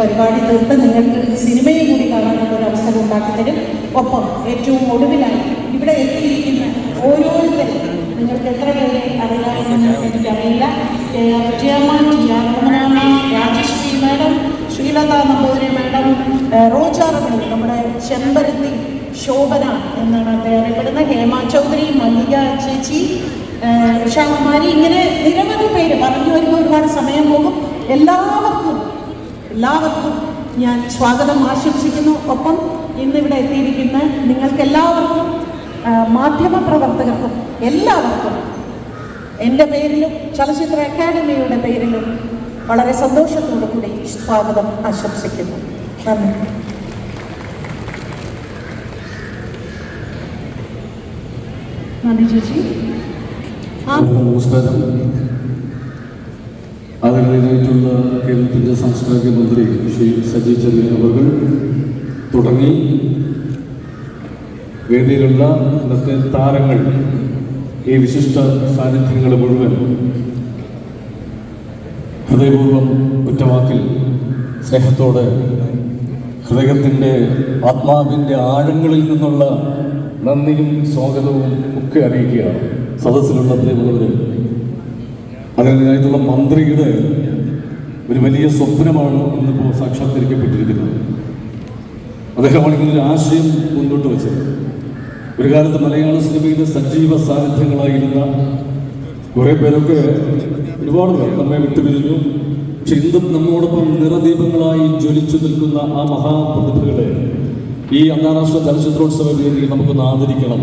പരിപാടി തീർത്ത് നിങ്ങൾക്ക് സിനിമയും കൂടി കാണാനുള്ള ഒരു അവസരം ഉണ്ടാക്കി തരും ഒപ്പം ഏറ്റവും ഒടുവിലായി ഇവിടെ എത്തിയിരിക്കുന്ന ഓരോരുത്തരും. നിങ്ങൾക്ക് എത്ര പേരെ അറിയാമെന്ന് എനിക്കറിയില്ല. Vijayamma T R Ramanamma Rajashree madam Sreelatha Namboothiri madam Roja നമ്മുടെ ചെമ്പരത്തി ശോഭന എന്നാണ് അദ്ദേഹം അറിയപ്പെടുന്നത് ഹേമ ചൗധരി മല്ലിക ചേച്ചി ഉഷാകുമാരി ഇങ്ങനെ നിരവധി പേര് പറഞ്ഞു വരുമ്പോൾ ഒരുപാട് സമയം പോകും. എല്ലാവർക്കും എല്ലാവർക്കും ഞാൻ സ്വാഗതം ആശംസിക്കുന്നു. ഒപ്പം ഇന്നിവിടെ എത്തിയിരിക്കുന്ന നിങ്ങൾക്ക് എല്ലാവർക്കും മാധ്യമ പ്രവർത്തകർക്കും എല്ലാവർക്കും എന്റെ പേരിലും ചലച്ചിത്ര അക്കാദമിയുടെ പേരിലും വളരെ സന്തോഷത്തോടു കൂടി സ്വാഗതം ആശംസിക്കുന്നു. നന്ദി. നന്ദി ചേച്ചി. നമസ്കാരം. കേരളത്തിന്റെ സാംസ്കാരിക മന്ത്രി ശ്രീ സജി ചെറിയൻ അവർ തുടങ്ങി. വേദിയിലുള്ള ഇന്നത്തെ താരങ്ങൾ ഈ വിശിഷ്ട സാന്നിധ്യങ്ങൾ മുഴുവൻ ഹൃദയപൂർവം ഒറ്റവാക്കിൽ സ്നേഹത്തോടെ ഹൃദയത്തിന്റെ ആത്മാവിന്റെ ആഴങ്ങളിൽ നിന്നുള്ള നന്ദിയും സ്വാഗതവും ഒക്കെ അറിയിക്കുകയാണ് സദസ്സിലുള്ള പ്രിയമുള്ളവരെ അതിനായിട്ടുള്ള മന്ത്രിയുടെ ഒരു വലിയ സ്വപ്നമാണ് ഇന്നിപ്പോൾ സാക്ഷാത്കരിക്കപ്പെട്ടിരിക്കുന്നത്. അദ്ദേഹമാണ് ഇങ്ങനെ ഒരു ആശയം മുന്നോട്ട് വെച്ചത്. ഒരു കാലത്ത് മലയാള സിനിമയിലെ സജീവ സാന്നിധ്യങ്ങളായിരുന്ന കുറേ പേരൊക്കെ ഒരുപാട് പേർ നമ്മെ വിട്ടുപിരിഞ്ഞു. പക്ഷെ ഇന്നും നമ്മോടൊപ്പം നിറദീപങ്ങളായി ജ്വലിച്ചു നിൽക്കുന്ന ആ മഹാപ്രതിഭകളെ ഈ അന്താരാഷ്ട്ര ചലച്ചിത്രോത്സവ വേദിയിൽ നമുക്കൊന്ന് ആദരിക്കണം.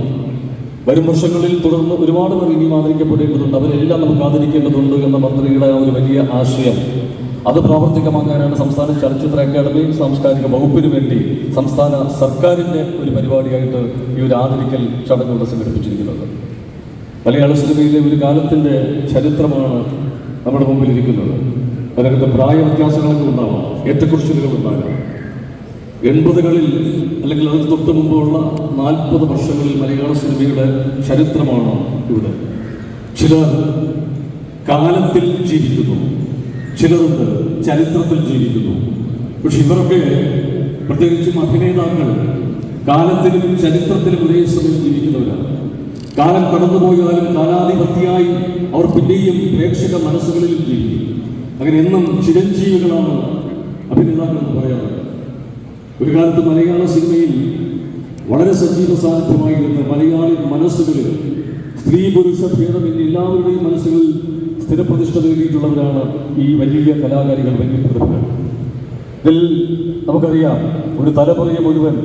വരും വർഷങ്ങളിൽ തുടർന്ന് ഒരുപാട് പേർ ഇനിയും ആദരിക്കപ്പെടേണ്ടതുണ്ട്. അവരെല്ലാം നമുക്ക് ആദരിക്കേണ്ടതുണ്ട് എന്ന മന്ത്രിയുടെ ഒരു വലിയ ആശയം. അത് പ്രാവർത്തികമാക്കാനാണ് സംസ്ഥാന ചലച്ചിത്ര അക്കാദമി സാംസ്കാരിക വകുപ്പിന് വേണ്ടി സംസ്ഥാന സർക്കാരിന്റെ ഒരു പരിപാടിയായിട്ട് ഈ ഒരു ആദരിക്കൽ ചടങ്ങുകൾ സംഘടിപ്പിച്ചിരിക്കുന്നത്. മലയാള സിനിമയിലെ ഒരു കാലത്തിന്റെ ചരിത്രമാണ് നമ്മുടെ മുമ്പിൽ ഇരിക്കുന്നത് അതിനകത്ത് പ്രായ വ്യത്യാസങ്ങളൊക്കെ ഉണ്ടാവാം. ഏറ്റക്കുറിച്ചിലുകൾ ഉണ്ടാകാം. എൺപതുകളിൽ അല്ലെങ്കിൽ അതിന് തൊട്ട് മുമ്പുള്ള നാൽപ്പത് വർഷങ്ങളിൽ മലയാള സിനിമയുടെ ചരിത്രമാണ് ഇവിടെ. ചിലർ കാലത്തിൽ ജീവിക്കുന്നു. ചിലരുണ്ട് ചരിത്രത്തിൽ ജീവിക്കുന്നു. പക്ഷെ ഇവരൊക്കെ പ്രത്യേകിച്ചും അഭിനേതാക്കൾ കാലത്തിലും ചരിത്രത്തിലും ഒരേ സമയം ജീവിക്കുന്നവരാണ്. കാലം കടന്നുപോയാലും കാലാധിപത്യായി അവർ പിന്നെയും പ്രേക്ഷക മനസ്സുകളിലും ജീവിക്കും അങ്ങനെ എന്നും ചിരഞ്ജീവികളാണ് അഭിനേതാക്കൾ എന്ന് പറയാറുണ്ട് ഒരു കാലത്ത് മലയാള സിനിമയിൽ വളരെ സജീവ സാന്നിധ്യമായിരുന്ന മലയാളി മനസ്സുകളിൽ സ്ത്രീ പുരുഷ ഭേദമെന്ന് എല്ലാവരുടെയും മനസ്സുകളിൽ സ്ഥിരപ്രതിഷ്ഠ നേടിയിട്ടുള്ളവരാണ് ഈ വലിയ കലാകാരികൾ വലിയ പ്രതിഭകൾ ഇതിൽ നമുക്കറിയാം ഒരു തലമുറയെ മുഴുവൻ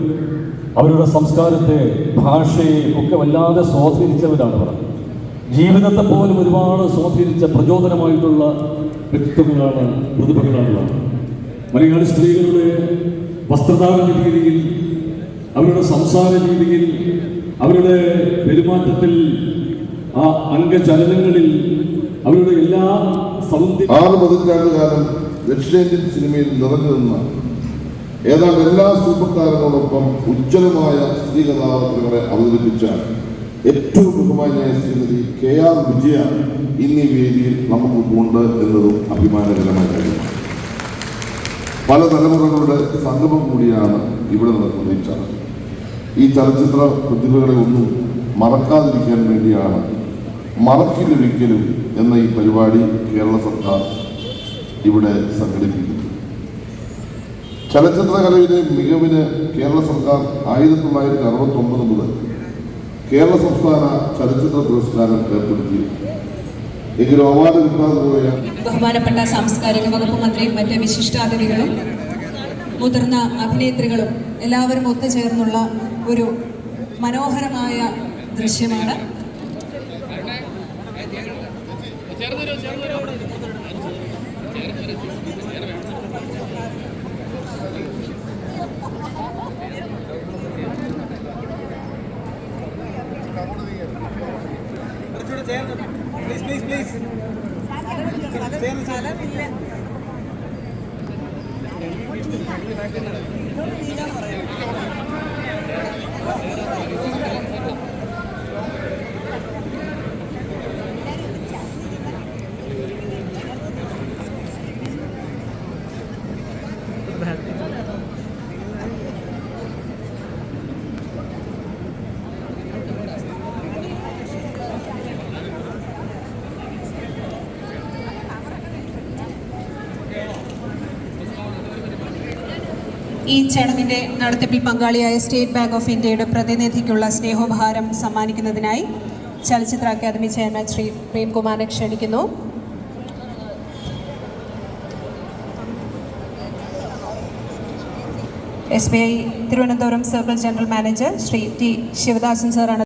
അവരുടെ സംസ്കാരത്തെ ഭാഷയെ ഒക്കെ വല്ലാതെ സ്വാധീനിച്ചവരാണ് അവർ. ജീവിതത്തെ പോലും ഒരുപാട് സ്വാധീനിച്ച പ്രചോദനമായിട്ടുള്ള വ്യക്തിത്വങ്ങളാണ് പ്രതിഭകളാണുള്ളത്. മലയാളി സ്ത്രീകളുടെ വസ്ത്രധാരണ രീതിയിൽ അവരുടെ സംസാര രീതിയിൽ അവരുടെ പെരുമാറ്റത്തിൽ ആ അംഗചലനങ്ങളിൽ അവരുടെ എല്ലാ സൗന്ദര്യ ആറ് പതിറ്റാണ്ട് കാലം ദക്ഷിണേന്ത്യൻ സിനിമയിൽ നിറഞ്ഞു നിന്ന ഏതാണ്ട് എല്ലാ സൂപ്പർ താരങ്ങളോടൊപ്പം ഉജ്ജ്വലമായ സ്ത്രീ കഥാപാത്രങ്ങളെ അവതരിപ്പിച്ച ഏറ്റവും ബഹുമാനായ ശ്രീമതി കെ ആർ വിജയ ഇന്നീ വേദിയിൽ നമുക്ക് ഉണ്ട് എന്നതും അഭിമാനകരമായ കാര്യമാണ്. പല തലമുറകളുടെ സംഗമം കൂടിയാണ് ഇവിടെ നടക്കുന്ന ഈ ചടങ്ങ് ഈ ചലച്ചിത്ര പ്രതിഭകളെ ഒന്നും മറക്കാതിരിക്കാൻ വേണ്ടിയാണ് മറക്കിലൊരിക്കലും എന്ന ഈ പരിപാടി കേരള സർക്കാർ ഇവിടെ സംഘടിപ്പിക്കുന്നു. ചലച്ചിത്രകലയുടെ മികവിന് കേരള സർക്കാർ ആയിരത്തി തൊള്ളായിരത്തി അറുപത്തി ഒമ്പത് മുതൽ കേരള സംസ്ഥാന ചലച്ചിത്ര പുരസ്കാരം ഏർപ്പെടുത്തി എങ്കിലും അവാർഡ് കിട്ടാതെ ബഹുമാനപ്പെട്ട സാംസ്കാരിക വകുപ്പ് മന്ത്രിയും മറ്റ് വിശിഷ്ടാതിഥികളും മുതിർന്ന അഭിനേത്രികളും എല്ലാവരും ഒത്തുചേർന്നുള്ള ഒരു മനോഹരമായ ദൃശ്യമാണ്. ചേർന്നൊരു ചേർന്നൊരു ചേർന്നൊരു ചേർന്ന് പ്ലീസ് പ്ലീസ് പ്ലീസ് ചേർന്ന് സ്ഥലമില്ല പറയാം ഈ ചടങ്ങിന്റെ നടത്തിപ്പിൽ പങ്കാളിയായ സ്റ്റേറ്റ് ബാങ്ക് ഓഫ് ഇന്ത്യയുടെ പ്രതിനിധിക്കുള്ള സ്നേഹോപഹാരം സമ്മാനിക്കുന്നതിനായി ചലച്ചിത്ര അക്കാദമി ചെയർമാൻ ശ്രീ പ്രേംകുമാറിനെ ക്ഷണിക്കുന്നു. S B I Thiruvananthapuram circle general manager Shri T Sivadasan സാറാണ്